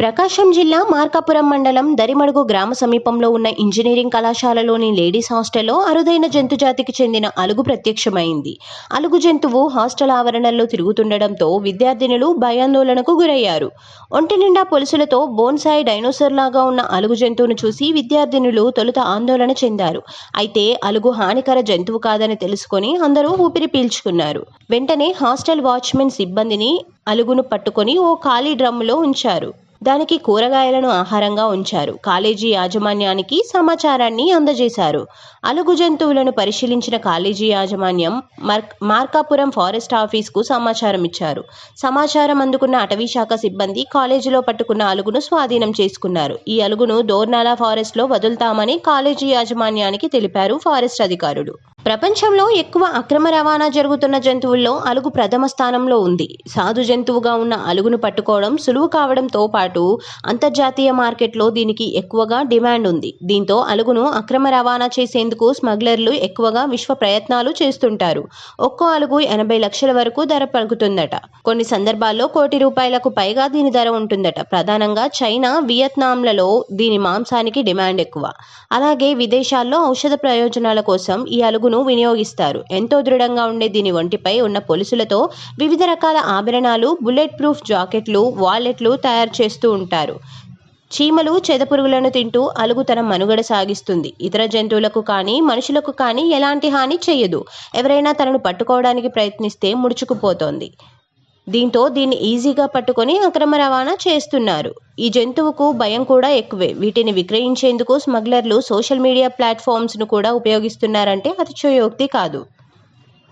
ప్రకాశం జిల్లా మార్కాపురం మండలం దరిమడుగు గ్రామ సమీపంలో ఉన్న ఇంజనీరింగ్ కళాశాలలోని లేడీస్ హాస్టల్లో అరుదైన జంతు జాతికి చెందిన అలుగు ప్రత్యక్షమైంది. అలుగు జంతువు హాస్టల్ ఆవరణలో తిరుగుతుండడంతో విద్యార్థినులు భయాందోళనకు గురయ్యారు. ఒంటి నిండా పొలుసులతో బోన్సాయి డైనోసర్ లాగా ఉన్న అలుగు జంతువును చూసి విద్యార్థినులు తొలుత ఆందోళన చెందారు. అయితే అలుగు హానికర జంతువు కాదని తెలుసుకొని అందరూ ఊపిరి పీల్చుకున్నారు. వెంటనే హాస్టల్ వాచ్మెన్ సిబ్బందిని అలుగును పట్టుకొని ఓ ఖాళీ డ్రమ్ములో ఉంచారు. దానికి కూరగాయలను ఆహారంగా ఉంచారు. కాలేజీ యాజమాన్యానికి సమాచారాన్ని అందజేశారు. అలుగు జంతువులను పరిశీలించిన కాలేజీ యాజమాన్యం మార్కాపురం ఫారెస్ట్ ఆఫీస్కు సమాచారం ఇచ్చారు. సమాచారం అందుకున్న అటవీ శాఖ సిబ్బంది కాలేజీలో పట్టుకున్న అలుగును స్వాధీనం చేసుకున్నారు. ఈ అలుగును దోర్నాలా ఫారెస్ట్లో వదులుతామని కాలేజీ యాజమాన్యానికి తెలిపారు ఫారెస్ట్ అధికారులు. ప్రపంచంలో ఎక్కువ అక్రమ రవాణా జరుగుతున్న జంతువుల్లో అలుగు ప్రథమ స్థానంలో ఉంది. సాధు జంతువుగా ఉన్న అలుగును పట్టుకోవడం సులువు కావడంతో పాటు అంతర్జాతీయ మార్కెట్లో దీనికి ఎక్కువగా డిమాండ్ ఉంది. దీంతో అలుగును అక్రమ రవాణా చేసేందుకు స్మగ్లర్లు ఎక్కువగా విశ్వ ప్రయత్నాలు చేస్తుంటారు. ఒక్కో అలుగు ఎనభై లక్షల వరకు ధర పలుకుతుందట. కొన్ని సందర్భాల్లో కోటి రూపాయలకు పైగా దీని ధర ఉంటుందట. ప్రధానంగా చైనా వియత్నాంలలో దీని మాంసానికి డిమాండ్ ఎక్కువ. అలాగే విదేశాల్లో ఔషధ ప్రయోజనాల కోసం ఈ అలుగును వినియోగిస్తారు. ఎంతో దృఢంగా ఉండే దీని ఒంటిపై ఉన్న పొలుసులతో వివిధ రకాల ఆభరణాలు బుల్లెట్ ప్రూఫ్ జాకెట్లు వాలెట్లు తయారు చేస్తారు చేస్తూ ఉంటారు. చీమలు చెదపురుగులను తింటూ అలుగు తన మనుగడ సాగిస్తుంది. ఇతర జంతువులకు కానీ మనుషులకు కానీ ఎలాంటి హాని చేయదు. ఎవరైనా తనను పట్టుకోవడానికి ప్రయత్నిస్తే ముడుచుకుపోతోంది. దీంతో దీన్ని ఈజీగా పట్టుకొని అక్రమ రవాణా చేస్తున్నారు. ఈ జంతువుకు భయం కూడా ఎక్కువే. వీటిని విక్రయించేందుకు స్మగ్లర్లు సోషల్ మీడియా ప్లాట్ఫామ్స్ను కూడా ఉపయోగిస్తున్నారంటే అతిశయోక్తి కాదు.